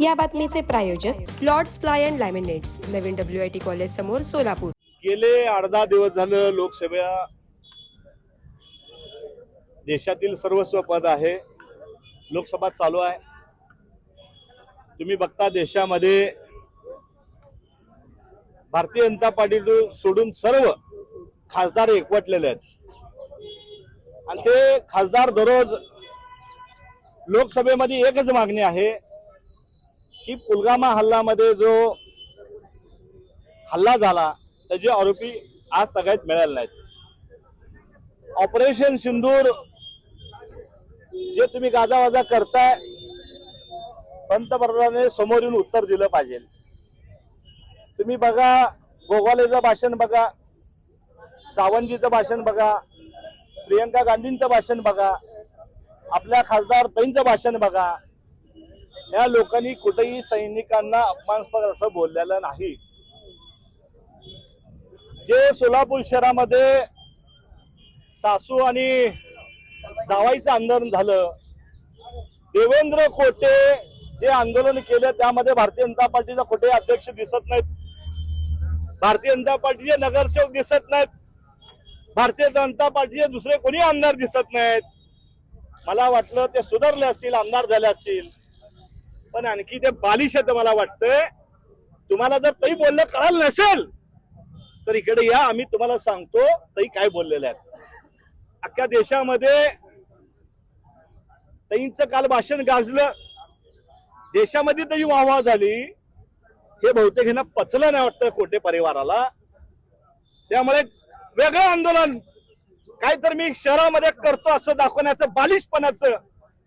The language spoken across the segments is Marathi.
या बातमीचे प्रायोजक लॉर्ड्स प्लाय अँड लॅमिनेट्स नवीन डब्ल्यू आय टी कॉलेज समोर सोलापूर. गेले अर्धा दिवस झालं लोकसभा देशातील सर्वस्व पद आहे. लोकसभा चालू आहे. तुम्ही बघता देशामध्ये भारतीय जनता पार्टी सोडून सर्व खासदार एकवटलेले आहेत. आणि ते खासदार दररोज लोकसभेमध्ये एकच मागणी आहे की पुलगामा हल्लामध्ये जो हल्ला झाला त्याचे आरोपी आज सगळ्यात मिळाले नाहीत ऑपरेशन सिंदूर जे तुम्ही गाजावाजा करताय पंतप्रधानाने समोर येऊन उत्तर दिलं पाहिजे. तुम्ही बघा गोगालेचं भाषण बघा सावंतजीचं भाषण बघा प्रियंका गांधींचं भाषण बघा आपल्या खासदार ताईंचं भाषण बघा. या लोकांनी कुठेही सैनिकांना अपमानास्पद असं बोललेलं नाही. जे सोलापूर शहरामध्ये सासू आणि जावायचं आंदोलन झालं. देवेंद्र कोटे जे आंदोलन केलं त्यामध्ये भारतीय जनता पार्टीचा कुठे अध्यक्ष दिसत नाहीत. भारतीय जनता पार्टीचे नगरसेवक दिसत नाहीत. भारतीय जनता पार्टीचे दुसरे कोणी आमदार दिसत नाहीत. मला वाटलं ते सुधारले असतील आमदार झाले असतील. पण आणखी ते बालिश आहे मला वाटतंय. तुम्हाला जर तई बोलणं कळालं नसेल तर इकडे या आम्ही तुम्हाला सांगतो तई काय बोललेले आहेत. अख्ख्या देशामध्ये तईंचं काल भाषण गाजलं. देशामध्ये तरी वाहवा झाली. हे बहुतेक ह्यांना पचलं नाही वाटतं कोटे परिवाराला. त्यामुळे वेगळं आंदोलन काय तर मी शहरामध्ये करतो असं दाखवण्याचं बालिशपणाचं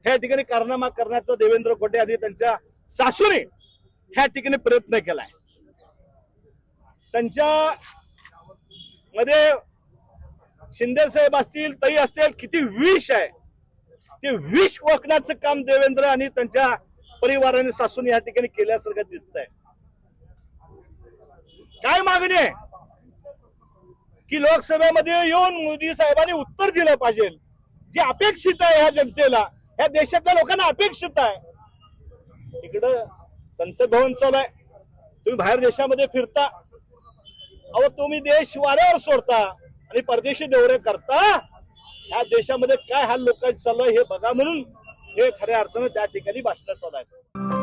ह्या ठिकाणी कारनामा करण्याचं देवेंद्र कोटे आणि त्यांच्या सासूने ह्या ठिकाणी प्रयत्न केलाय. त्यांच्या मध्ये शिंदे साहेब असतील तई असेल किती विष आहे. ते विष ओकण्याचं काम देवेंद्र आणि त्यांच्या परिवाराने सासून या ठिकाणी केल्यासारखं दिसत आहे काय मागणी आहे? की लोकसभेमध्ये येऊन मोदी साहेबांनी उत्तर दिलं पाहिजे. जे अपेक्षित आहे ह्या जनतेला ह्या देशातल्या लोकांना अपेक्षित आहे. इकडं संसद भवन चालू आहे. तुम्ही बाहेर देशामध्ये फिरता. अहो तुम्ही देश वाऱ्यावर सोडता आणि परदेशी दौरे करता. या देशामध्ये काय हाल लोकांचं चालू आहे हे बघा म्हणून हे खऱ्या अर्थानं त्या ठिकाणी भाषण चालू आहे.